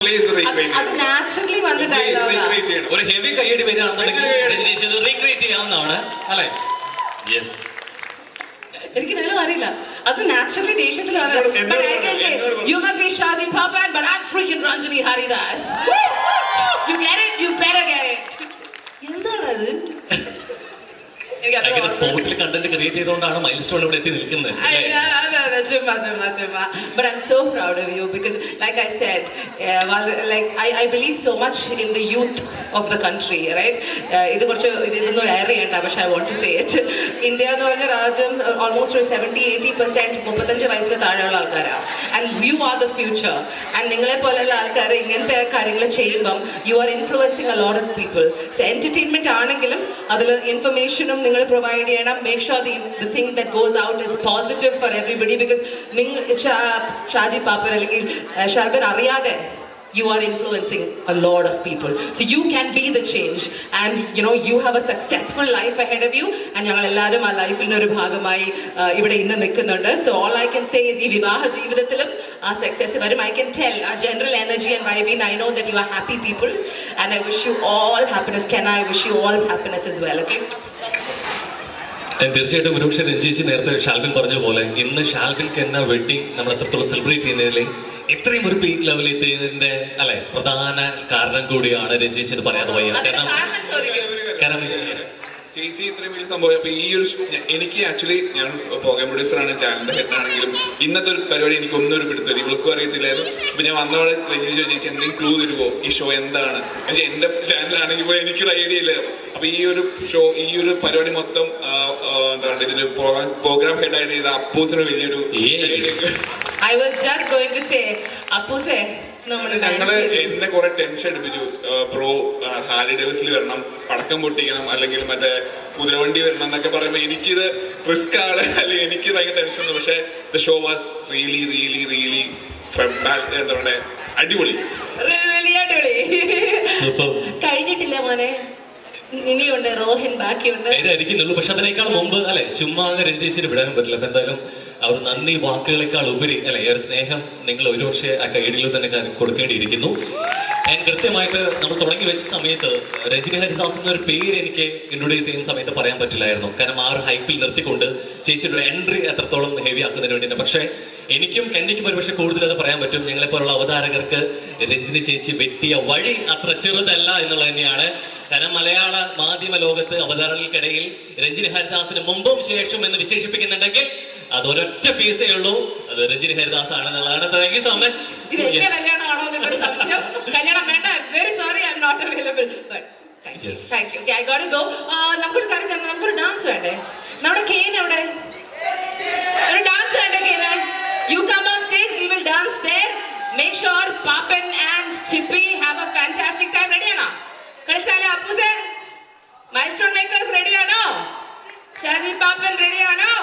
Please അത്. Naturally വന്ന Please ഡയലോഗാ recreate ചെയ്യണം. ഒരു ഹെവി കൈയടി വരികയാണെന്നുണ്ടെങ്കിൽ റീക്രിയേറ്റ് ചെയ്യാവുന്നതാണ് അല്ലെ? യെസ് എനിക്ക് നല്ല അറിയില്ല. അത് നാച്ചുറലി ദേഷ്യത്തിൽ. You must be Shaji Pappan but I freaking Ranjini Haridas you get it you better get എന്താണ് അത് അങ്ങനെ സ്പോട്ടിൽ കണ്ടന്റ് ക്രിയേറ്റ് ചെയ്തുകൊണ്ടാണ് മൈൽ സ്റ്റോൺ ഇവിടെ എത്തി നിൽക്കുന്നത് ചുമ്മാ, ചുമ്മാ, ചുമ്മാ. But I so proud of you because I I, I believe so much in the youth of the country, right? ഇത് കുറച്ച് ഇത് ഇതൊന്നും എയർ ചെയ്യണ്ട പക്ഷെ I want to say it India എന്ന് പറഞ്ഞ രാജ്യം ഓൾമോസ്റ്റ് ഒരു സെവന്റി എയ്റ്റി പെർസെന്റ് മുപ്പത്തഞ്ച് വയസ്സിന് താഴെയുള്ള ആൾക്കാരാണ് and you are the future and നിങ്ങളെ പോലെയുള്ള ആൾക്കാർ ഇങ്ങനത്തെ കാര്യങ്ങൾ ചെയ്യുമ്പം you are influencing a lot of people so entertainment ആണെങ്കിലും അതിൽ ഇൻഫർമേഷനും നിങ്ങൾ പ്രൊവൈഡ് ചെയ്യണം. Make sure the the thing that goes out is positive for everybody because നിങ്ങൾ ഷാജി പാപ്പർ അല്ലെങ്കിൽ ഷർബൻ അറിയാതെ you are influencing a lot of people. So you can be the change and you know you have a successful life ahead of you and ഞങ്ങൾ എല്ലാവരും ആ ലൈഫിന്റെ ഒരു ഭാഗമായി ഇവിടെ ഇന്ന് നിൽക്കുന്നുണ്ട്. So all I can say is ഈ വിവാഹ ജീവിതത്തിലും ആ സക്സസ് വരും. ഐ കൻ ടെൽ ആ general energy and vibe I know that you are happy people and I wish you all happiness can I wish you all happiness is well okay തീർച്ചയായിട്ടും ഒരുപക്ഷെ രജിച്ച് നേരത്തെ ഷാൽബിൻ പറഞ്ഞ പോലെ ഇന്ന് ഷാൽബിൻക്ക് എന്ന വെഡിങ് നമ്മൾ എത്രത്തോളം സെലിബ്രേറ്റ് ചെയ്യുന്നതിൽ ഇത്രയും ഒരു പീക്ക് ലെവലിൽ എത്തിയതിന്റെ അല്ലെ പ്രധാന കാരണം കൂടിയാണ് രജിച്ചിന് പറയാതെ വയ്യ. കാരണം കാരണം ചേച്ചി ഇത്രയും വലിയ സംഭവം. അപ്പൊ ഈ ഒരു എനിക്ക് ആക്ച്വലി ഞാൻ പ്രോഗ്രാം പ്രൊഡ്യൂസറാണ് ചാനലിന്റെ ഹെഡ് ആണെങ്കിലും ഇന്നത്തെ ഒരു പരിപാടി എനിക്ക് ഒന്നും ഒരു പിടുത്തം ഇവൾക്കും അറിയത്തില്ലായിരുന്നു. അപ്പൊ ഞാൻ വന്നവിടെ രഞ്ജിച്ചു ചേച്ചി എന്തെങ്കിലും ക്ലൂ തരുമോ? ഈ ഷോ എന്താണ്? പക്ഷെ എന്റെ ചാനലാണെങ്കിൽ പോലും എനിക്കൊരു ഐഡിയ ഇല്ല. അപ്പൊ ഈ ഒരു ഷോ ഈ ഒരു പരിപാടി മൊത്തം എന്താ പറയുക എന്താണ് ഇതിന് പ്രോഗ്രാം ഹെഡ് ആയിട്ട് ചെയ്ത അപ്പൂസിന് വലിയൊരു. I was just going to say Appu say ഞങ്ങൾ എന്നെ കുറെ ടെൻഷൻ എടുപ്പിച്ചു. ബ്രോ ഹാലി ഡേവിസിൽ വരണം പടക്കം പൊട്ടിക്കണം അല്ലെങ്കിൽ മറ്റേ കുതിരവണ്ടി വരണം എന്നൊക്കെ പറയുമ്പോൾ എനിക്കിത് റിസ്ക് ആണ്. അല്ലെങ്കിൽ എനിക്ക് ഭയങ്കര ടെൻഷൻ ഉണ്ട്. പക്ഷെ the show was really really really എന്താ പറയുക അടിപൊളി. കഴിഞ്ഞിട്ടില്ല മോനെ. ഇനിയുണ്ട് റോഹിൻ ബാക്കിയുണ്ട്. ഇതായിരിക്കുന്നുള്ളൂ. പക്ഷെ അതിനേക്കാൾ മുമ്പ് അല്ലെ ചുമ്മാ രജിച്ചിന് വിടാനും പറ്റില്ല. അപ്പൊ എന്തായാലും അവർ നന്ദി വാക്കുകളെക്കാൾ ഉപരി അല്ലെ ഒരു സ്നേഹം നിങ്ങൾ ഒരുപക്ഷെ ആ കൈഡിൽ തന്നെ കൊടുക്കേണ്ടിയിരിക്കുന്നു. ഞാൻ കൃത്യമായിട്ട് നമ്മൾ തുടങ്ങി വെച്ച സമയത്ത് രജനി ഹരിദാസ് എന്നൊരു പേര് എനിക്ക് ഇൻട്രൊഡ്യൂസ് ചെയ്യുന്ന സമയത്ത് പറയാൻ പറ്റില്ലായിരുന്നു. കാരണം ആ ഒരു ഹൈപ്പിൽ നിർത്തിക്കൊണ്ട് ചേച്ചിയുടെ എൻട്രി എത്രത്തോളം ഹെവി ആക്കുന്നതിന് വേണ്ടിയിട്ട്. പക്ഷേ എനിക്കും കന്നിക്കും ഒരുപക്ഷെ കൂടുതൽ അത് പറയാൻ പറ്റും. ഞങ്ങളെ പോലുള്ള അവതാരകർക്ക് രഞ്ജിനി ചേച്ചി വെട്ടിയ വഴി അത്ര ചെറുതല്ല എന്നുള്ളത് തന്നെയാണ്. കാരണം മലയാള മാധ്യമ ലോകത്ത് അവതാരങ്ങൾക്കിടയിൽ രഞ്ജിനി ഹരിദാസിന് മുമ്പും ശേഷം എന്ന് വിശേഷിപ്പിക്കുന്നുണ്ടെങ്കിൽ അത് ഒരൊറ്റ പീസേ ഉള്ളൂ. അത് രഞ്ജിനി ഹരിദാസ് ആണെന്നുള്ളതാണ് താങ്ക് യു സോ ഇത് എന്റെ മച്ച് കല്യാണമാണോ എന്നൊരു സംശയം. കല്യാണം വേണ്ട. Very sorry I'm not available but thank you thank you I gotta go നമുക്കൊരു കാര്യം ചെയ്യാം. നമുക്കൊരു ഡാൻസ് വേണ്ടേ? നമ്മുടെ കേൻ എവിടെ? ഒരു ഡാൻസ് വേണ്ടേ കേന്? Appan and Chippy. Have a fantastic time. Ready or not? Kalchala Appu sir. Milestone makers ready or no? Shaji Papan ready or no?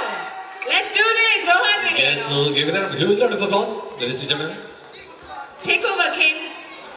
Let's do this. Rohan ready. Yes, so give it a huge round of applause, ladies and gentlemen. Take over, King.